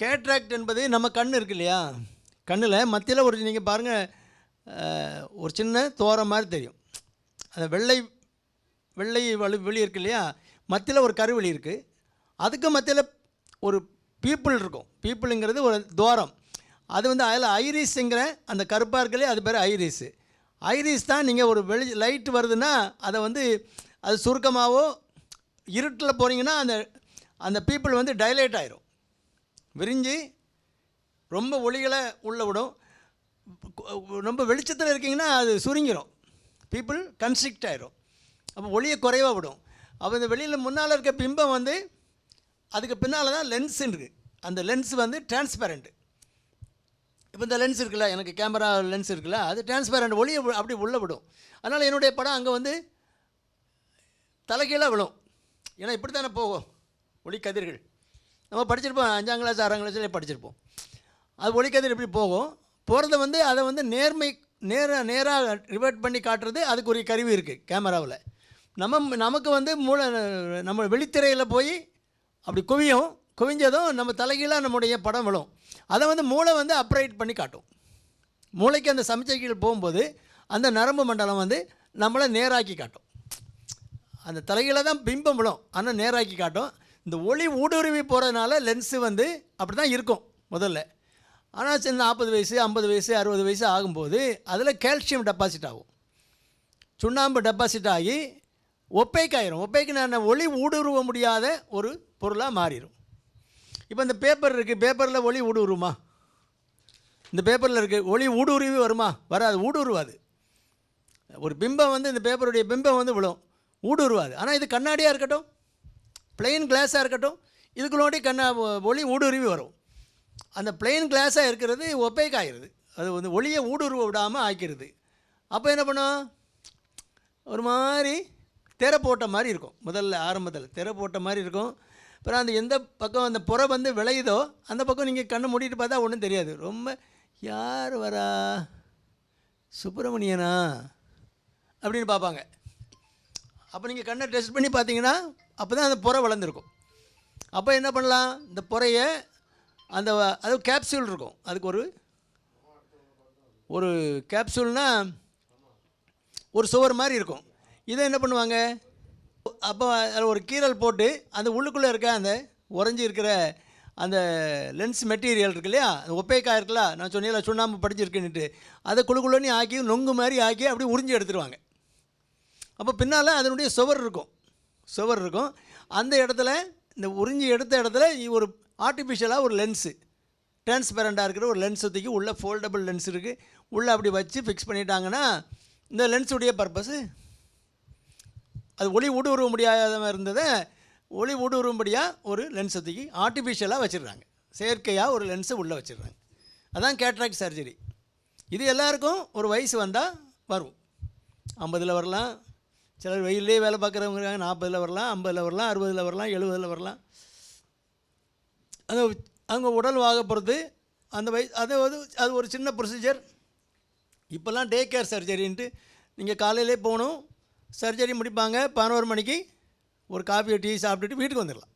Cataract என்பது நம்ம கண் இருக்கு இல்லையா? கண்ணில் மத்தியில் ஒரு நீங்கள் பாருங்கள் ஒரு சின்ன தோரம் மாதிரி தெரியும். அந்த வெள்ளை வெள்ளை வலு வெளி இருக்கு இல்லையா? மத்தியில் ஒரு கருவெளி இருக்குது அதுக்கு மத்தியில் ஒரு பீப்புள் இருக்கும். பீப்புளுங்கிறது ஒரு தோரம் அது வந்து அதில் ஐரிஸுங்கிற அந்த கருப்பாக இருக்கலே அது பேர் ஐரிஸு. ஐரிஸ் தான் நீங்கள் ஒரு வெளி லைட் வருதுன்னா அதை வந்து அது சுருக்கமாகவோ இருட்டில் போனீங்கன்னா அந்த அந்த பீப்புள் வந்து டைலேட் ஆயிரும். விரிஞ்சு ரொம்ப ஒளிகளை உள்ளே விடும். ரொம்ப வெளிச்சத்தில் இருக்கீங்கன்னா அது சுருங்கிடும் பீப்புள் கன்ஸ்ட்ரிக்ட் ஆயிரும். அப்போ ஒளியை குறைவாக விடும். அப்போ இந்த வெளியில் முன்னால் இருக்க பிம்பம் வந்து அதுக்கு பின்னால் தான் லென்ஸ் இருக்குது அந்த லென்ஸ் வந்து டிரான்ஸ்பேரண்ட்டு இப்போ இந்த லென்ஸ் இருக்குல்ல எனக்கு கேமரா லென்ஸ் இருக்குல்ல அது டிரான்ஸ்பேரண்ட் ஒளியை அப்படி உள்ளே விடும். அதனால் என்னுடைய படம் அங்கே வந்து தலைகீழாக விழும். ஏன்னா இப்படி தானே போகும். ஒளி கதிர்கள். நம்ம படிச்சிருப்போம் அஞ்சாம் கிளாஸ் ஆறாம் கிளாஸ்லேயே படிச்சிருப்போம். அது ஒளிக்கதிர் எப்படி போகும்? போகிறத வந்து அதை வந்து நேர்மை நேராக நேராக ரிவர்ட் பண்ணி காட்டுறது அதுக்குரிய கருவி இருக்குது கேமராவில். நம்ம நமக்கு வந்து மூளை நம்ம வெளித்திரையில் போய் அப்படி குவியும் குவிஞ்சதும் நம்ம தலைகீழாக நம்முடைய படம் விழும். அதை வந்து மூளை வந்து அப்ரைட் பண்ணி காட்டும். மூளைக்கு அந்த சமிச்சைகள் போகும்போது அந்த நரம்பு மண்டலம் வந்து நம்மளை நேராக்கி காட்டும். அந்த தலைகளை தான் பிம்பம் விழும் ஆனால் நேராக்கி காட்டும். இந்த ஒளி ஊடுருவி போகிறதுனால லென்ஸு வந்து அப்படி தான் இருக்கும் முதல்ல. ஆனால் சின்ன நாற்பது வயசு ஐம்பது வயசு அறுபது வயசு ஆகும்போது அதில் கால்சியம் டெபாசிட் ஆகும். சுண்ணாம்பு டெபாசிட் ஆகி ஒப்பேக் ஆயிரும் ஒப்பேக்குனா ஒளி ஊடுருவ முடியாத ஒரு பொருளாக மாறிடும் இப்போ இந்த பேப்பர் இருக்குது பேப்பரில் ஒளி ஊடுருவுமா? இந்த பேப்பரில் இருக்குது ஒளி ஊடுருவி வருமா? வராது. ஊடுருவாது. ஒரு பிம்பம் வந்து இந்த பேப்பருடைய பிம்பம் வந்து விழும். ஊடுருவாது. ஆனால் இது கண்ணாடியாக இருக்கட்டும். பிளெயின் கிளாஸாக இருக்கட்டும் இதுக்குள்ளோடி கண்ணா ஒளி ஊடுருவி வரும். அந்த பிளெயின் கிளாஸாக இருக்கிறது ஒப்பேக் ஆகிருது அது வந்து ஒளியை ஊடுருவ விடாமல் ஆக்கிடுது அப்போ என்ன பண்ணும்? ஒரு மாதிரி திரை போட்ட மாதிரி இருக்கும். முதல்ல ஆரம்பத்தில் திரை போட்ட மாதிரி இருக்கும். அப்புறம் அந்த எந்த பக்கம் அந்த புறை வந்து விளையுதோ அந்த பக்கம் நீங்கள் கண்ணை மூடிட்டு பார்த்தா ஒன்றும் தெரியாது. ரொம்ப யார் வரா? சுப்பிரமணியனா? அப்படின்னு பார்ப்பாங்க. அப்போ நீங்கள் கண்ணை டெஸ்ட் பண்ணி பார்த்தீங்கன்னா அப்போ தான் அந்த புறை வளர்ந்துருக்கும். அப்போ என்ன பண்ணலாம்? இந்த புறையை அந்த அது கேப்சூல் இருக்கும். அதுக்கு ஒரு ஒரு கேப்சூல்னால் ஒரு சுவர் மாதிரி இருக்கும். இதை என்ன பண்ணுவாங்க? அப்போ அதில் ஒரு கீறல் போட்டு அந்த உள்ளுக்குள்ளே இருக்க அந்த உறைஞ்சி இருக்கிற அந்த லென்ஸ் மெட்டீரியல் இருக்கு இல்லையா? அந்த ஒப்பேக்கா இருக்குல்ல? நான் சொன்னேன்ல சுண்ணாம்பு படிச்சிருக்கேன்ட்டு அதை குழுக்குள்ளன்னு ஆக்கி நொங்கு மாதிரி ஆக்கி அப்படியே உறிஞ்சி எடுத்துருவாங்க. அப்போ பின்னால் அதனுடைய சுவர் இருக்கும். சுவர் இருக்கும். அந்த இடத்துல இந்த உறிஞ்சி எடுத்த இடத்துல ஒரு ஆர்டிஃபிஷியலாக ஒரு லென்ஸு டிரான்ஸ்பெரண்ட்டாக இருக்கிற ஒரு லென்ஸ் தூக்கி உள்ளே ஃபோல்டபுள் லென்ஸ் இருக்குது உள்ளே அப்படி வச்சு ஃபிக்ஸ் பண்ணிட்டாங்கன்னா இந்த லென்ஸுடைய பர்பஸு அது ஒளி ஊடுருவ முடியாத இருந்ததை ஒளி ஊடுருவும்படியாக ஒரு லென்ஸை தூக்கி ஆர்டிஃபிஷியலாக வச்சிடுறாங்க. செயற்கையாக ஒரு லென்ஸை உள்ளே வச்சுடுறாங்க. அதான் கேட்ராக்ட் சர்ஜரி இது எல்லாருக்கும் ஒரு வயசு வந்தால் வரும். ஐம்பதில் வரலாம் சிலர் வெயிலே வேலை பார்க்குறவங்க இருக்காங்க. நாற்பதில் வரலாம் ஐம்பதில் வரலாம் அறுபதில் வரலாம் எழுபதில் வரலாம். அது அவங்க உடல் வாக அந்த வயசு அது வந்து அது ஒரு சின்ன ப்ரொசீஜர் இப்போல்லாம் டே கேர் சர்ஜரின்ட்டு நீங்கள் காலையிலே போகணும் சர்ஜரி முடிப்பாங்க பதினோரு மணிக்கு ஒரு காஃபி டீ சாப்பிட்டுட்டு வீட்டுக்கு வந்துடலாம்.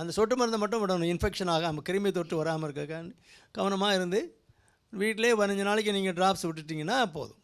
அந்த சொட்டு மருந்தை மட்டும் விடணும் இன்ஃபெக்ஷன் ஆகாமல் கிருமி தொற்று வராமல் இருக்க கவனமாக இருந்து வீட்டிலே பதினஞ்சு நாளைக்கு நீங்கள் ட்ராப்ஸ் விட்டுட்டிங்கன்னா போதும்.